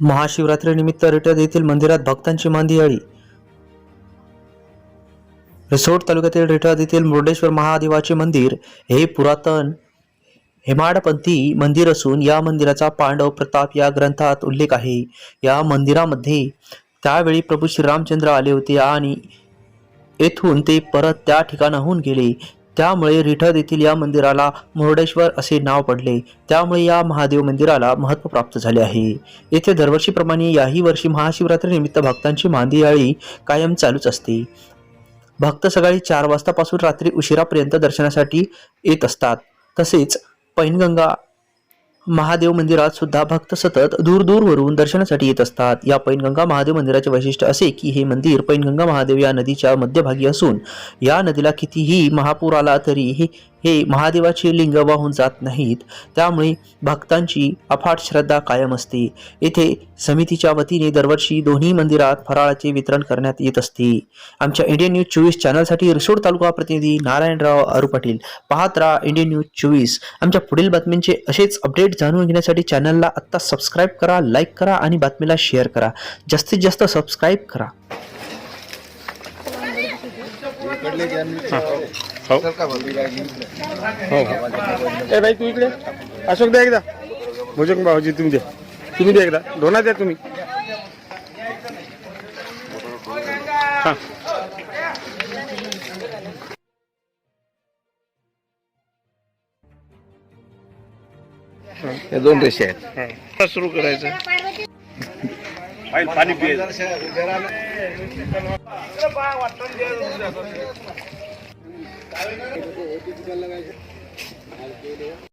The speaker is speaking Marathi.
महाशिवरात्रीनिमित्त रिटद येथील मंदिरात भक्तांची मांदियाळी रिसोड तालुक्यातील रिटद येथील मुर्डेश्वर महादेवाचे मंदिर हे पुरातन हेमाडपंथी मंदिर असून या मंदिराचा पांडव प्रताप या ग्रंथात उल्लेख आहे. या मंदिरामध्ये त्यावेळी प्रभू श्रीरामचंद्र आले होते आणि येथून ते परत त्या ठिकाणाहून गेले. त्यामुळे रिठद येथील या मंदिराला मुरडेश्वर असे नाव पडले. त्यामुळे या महादेव मंदिराला महत्त्व प्राप्त झाले आहे. येथे दरवर्षीप्रमाणे याही वर्षी महाशिवरात्रीनिमित्त भक्तांची मांदियाळी कायम चालूच असते. भक्त सकाळी चार वाजतापासून रात्री उशिरापर्यंत दर्शनासाठी येत असतात. तसेच पैनगंगा महादेव मंदिरात सुद्धा भक्त सतत दूरदूरवरून दर्शनासाठी येत असतात. या पैनगंगा महादेव मंदिराचे वैशिष्ट्य असे की हे मंदिर पैनगंगा महादेव या नदीच्या मध्यभागी असून या नदीला कितीही महापूर आला तरी हे हे महादेवाचे लिंग वाहून जात नाहीत. त्यामुळे भक्तांची अफाट श्रद्धा कायम असते. येथे समितीच्या वतीने दरवर्षी दोन्ही मंदिरात फराळाचे वितरण करण्यात येत असते. आमच्या इंडियन न्यूज चोवीस चॅनलसाठी रिसोड तालुका प्रतिनिधी नारायणराव अरू पाटील पाहत राहा इंडियन न्यूज चोवीस. आमच्या पुढील बातम्यांचे असेच अपडेट जाणून घेण्यासाठी चॅनलला आत्ता सबस्क्राईब करा लाईक करा आणि बातमीला शेअर करा. जास्तीत जास्त सबस्क्राईब करा. हो. हो ए भाई तू इकडे? अशोक द्या एकदा. भोजन भाऊजी तुम्ही द्या तुम्ही द्या एकदा. दोना द्या तुम्ही. हा. या दोन रेषे आहेत. हा. सुरू करायचं. पाणी पिये